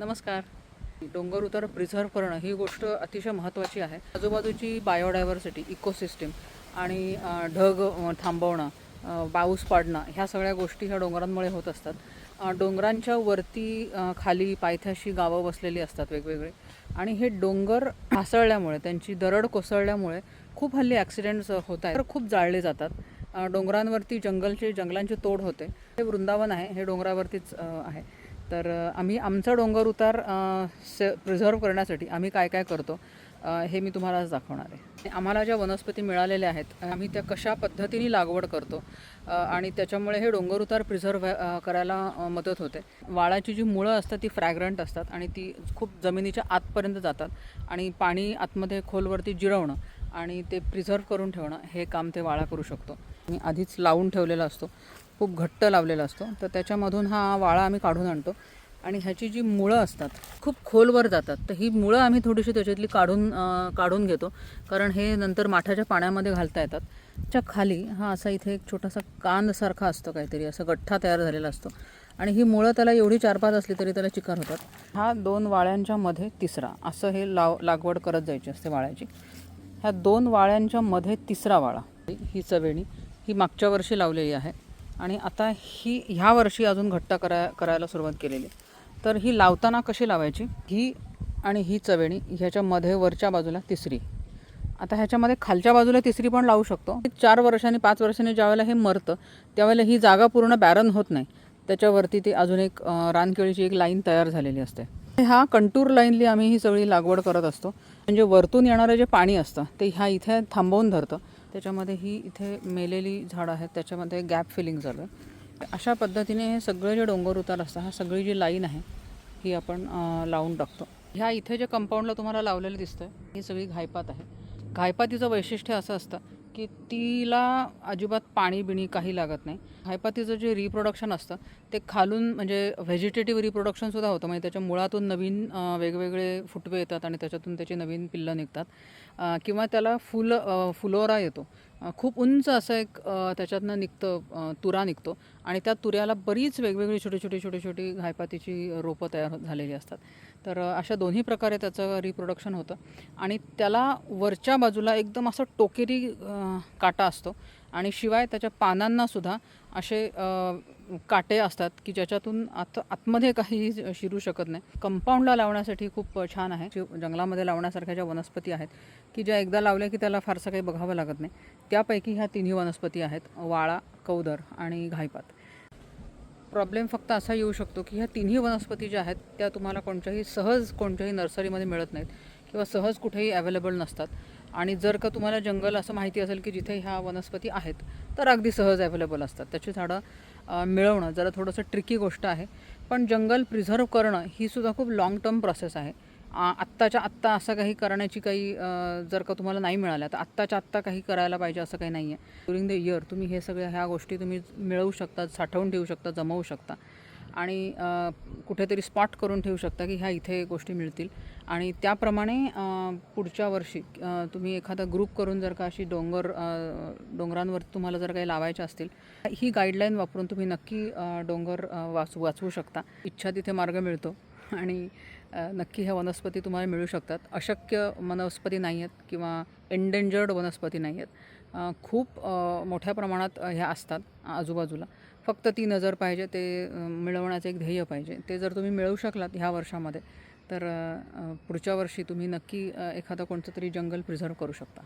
नमस्कार. डोंगर उतार प्रिझर्व्ह करणं ही गोष्ट अतिशय महत्त्वाची आहे. आजूबाजूची बायोडायव्हर्सिटी इकोसिस्टीम आणि ढग थांबवणं पाऊस पाडणं ह्या सगळ्या गोष्टी ह्या डोंगरांमुळे होत असतात. डोंगरांच्या वरती खाली पायथ्याशी गावं बसलेली असतात वेगवेगळे. आणि हे डोंगर ढासळल्यामुळे त्यांची दरड कोसळल्यामुळे खूप हल्ली ॲक्सिडेंट्स होत आहेत. तर खूप जाळले जातात. डोंगरांवरती जंगलचे जंगलांची तोड होते. हे वृंदावन आहे हे डोंगरावरतीच आहे. तर आम्ही आमचा डोंगर उतार स प्रिझर्व करण्यासाठी आम्ही काय काय करतो हे मी तुम्हाला आज दाखवणार आहे. आम्हाला ज्या वनस्पती मिळालेल्या आहेत आम्ही त्या कशा पद्धतीने लागवड करतो आणि त्याच्यामुळे हे डोंगर उतार प्रिझर्व करायला मदत होते. वाळाची जी मुळं असतात ती फ्रॅग्रंट असतात आणि ती खूप जमिनीच्या आतपर्यंत जातात आणि पाणी आतमध्ये खोलवरती जिरवणं आणि ते प्रिझर्व करून ठेवणं हे काम ते वाळा करू शकतो. मी आधीच लावून ठेवलेला असतो खूप घट्ट लावलेला असतो. तर त्याच्यामधून हा वाळा आम्ही काढून आणतो. आणि ह्याची जी मुळं असतात खूप खोलवर जातात. तर ही मुळं आम्ही थोडीशी त्याच्यातली काढून काढून घेतो. कारण हे नंतर माठाच्या पाण्यामध्ये घालता येतात. त्याच्याखाली हा असा इथे एक छोटासा कांदसारखा असतो काहीतरी असा गठ्ठा तयार झालेला असतो. आणि ही मुळं त्याला एवढी चार पाच असली तरी त्याला चिकार होतात. हा दोन वाळ्यांच्या मध्ये तिसरा असं हे लाव लागवड करत जायची असते वाळ्याची. ह्या दोन वाळ्यांच्या मध्ये तिसरा वाळा. ही चवेणी ही मागच्या वर्षी लावलेली आहे आणि आता ही ह्या वर्षी अजून घट्ट करा करायला सुरुवात केलेली तर ही लावताना कशी लावायची? ही आणि ही चवेणी ह्याच्यामध्ये वरच्या बाजूला तिसरी. आता ह्याच्यामध्ये खालच्या बाजूला तिसरी पण लावू शकतो. चार वर्षांनी पाच वर्षांनी ज्यावेळेला हे मरतं त्यावेळेला ही जागा पूर्ण बॅरन होत नाही. त्याच्यावरती ती अजून एक रानकेळीची एक लाईन तयार झालेली असते. हा कंटूर लाईनली आम्ही ही सगळी लागवड करत असतो. म्हणजे वरतून येणारं जे पाणी असतं ते ह्या इथे थांबवून धरतं. त्याच्यामध्ये ही इथे मेलेली झाडं आहेत त्याच्यामध्ये गॅप फिलिंग झालं. अशा पद्धतीने हे सगळे जे डोंगर उतार असतात हा सगळी जी लाईन आहे ही आपण लावून टाकतो. ह्या इथे जे कंपाऊंडला तुम्हाला लावलेलं दिसतं ही सगळी घायपात आहे. घायपातीचं वैशिष्ट्य असं असतं की तिला अजिबात पाणी बिणी काही लागत नाही. हायपाथीचं जे रिप्रोडक्शन असतं ते खालून म्हणजे व्हेजिटेटिव्ह रिप्रोडक्शनसुद्धा होतं. म्हणजे त्याच्या मुळातून नवीन वेगवेगळे फुटवे येतात आणि त्याच्यातून त्याची नवीन पिल्लं निघतात. किंवा त्याला फुल फुलोरा येतो. खूप उंच असं एक त्याच्यातनं निघतं तुरा निघतो. आणि त्या तुऱ्याला बरीच वेगवेगळी छोटी छोटी छोटी छोटी घायपातीची रोपं तयार झालेली असतात. तर अशा दोन्ही प्रकारे त्याचं रिप्रोडक्शन होतं. आणि त्याला वरच्या बाजूला एकदम असं टोकेरी काटा असतो. आणि शिवाय त्याच्या पानांनासुद्धा असे काटे असतात की ज्याच्यातून आत आतमध्ये काही शिरू शकत नाही. कंपाऊंडला लावण्यासाठी खूप छान आहे. जंगलामध्ये लावण्यासारख्या ज्या वनस्पती आहेत की ज्या एकदा लावल्या की त्याला फारसं काही बघावं लागत नाही. त्यापैकी ह्या तिन्ही वनस्पती आहेत वाळा कौदर आणि घायपात प्रॉब्लेम फक्त असा येऊ शकतो की ह्या तिन्ही वनस्पती ज्या आहेत त्या तुम्हाला कोणत्याही सहज कोणत्याही नर्सरीमध्ये मिळत नाहीत किंवा सहज कुठेही अवेलेबल नसतात. आणि जर का तुम्हाला जंगल असं माहिती असेल की जिथे ह्या वनस्पती आहेत तर अगदी सहज अवेलेबल असतात. त्याची झाडं मिळवणं जरा थोडंसं ट्रिकी गोष्ट आहे. पण जंगल प्रिझर्व्ह करणं ही सुद्धा खूप लाँग टर्म प्रोसेस आहे. आ- आत्ताच्या आत्ता असं काही करण्याची काही जर का तुम्हाला नाही मिळाल्या तर आत्ताच्या आत्ता काही करायला पाहिजे असं काही नाही आहे ड्युरिंग द इयर तुम्ही हे सगळ्या ह्या गोष्टी तुम्ही मिळवू शकता साठवून ठेवू शकता जमवू शकता. आणि कुठेतरी स्पॉट करून ठेवू शकता की ह्या इथे गोष्टी मिळतील. आणि त्याप्रमाणे पुढच्या वर्षी तुम्ही एखादा ग्रुप करून जर का अशी डोंगर डोंगरांवर तुम्हाला जर काही लावायच्या असतील ही गाईडलाईन वापरून तुम्ही नक्की डोंगर वाचू वाचवू शकता. इच्छा तिथे मार्ग मिळतो आणि नक्की ह्या वनस्पती तुम्हाला मिळू शकतात. अशक्य वनस्पती नाही आहेत किंवा एंडेंजर्ड वनस्पती नाही आहेत खूप मोठ्या प्रमाणात ह्या असतात आजूबाजूला. फक्त ती नजर पाहिजे ते मिळवण्याचं एक ध्येय पाहिजे. ते जर तुम्ही मिळवू शकलात ह्या वर्षामध्ये तर पुढच्या वर्षी तुम्ही नक्की एखादं कोणतं तरी जंगल प्रिझर्व करू शकता.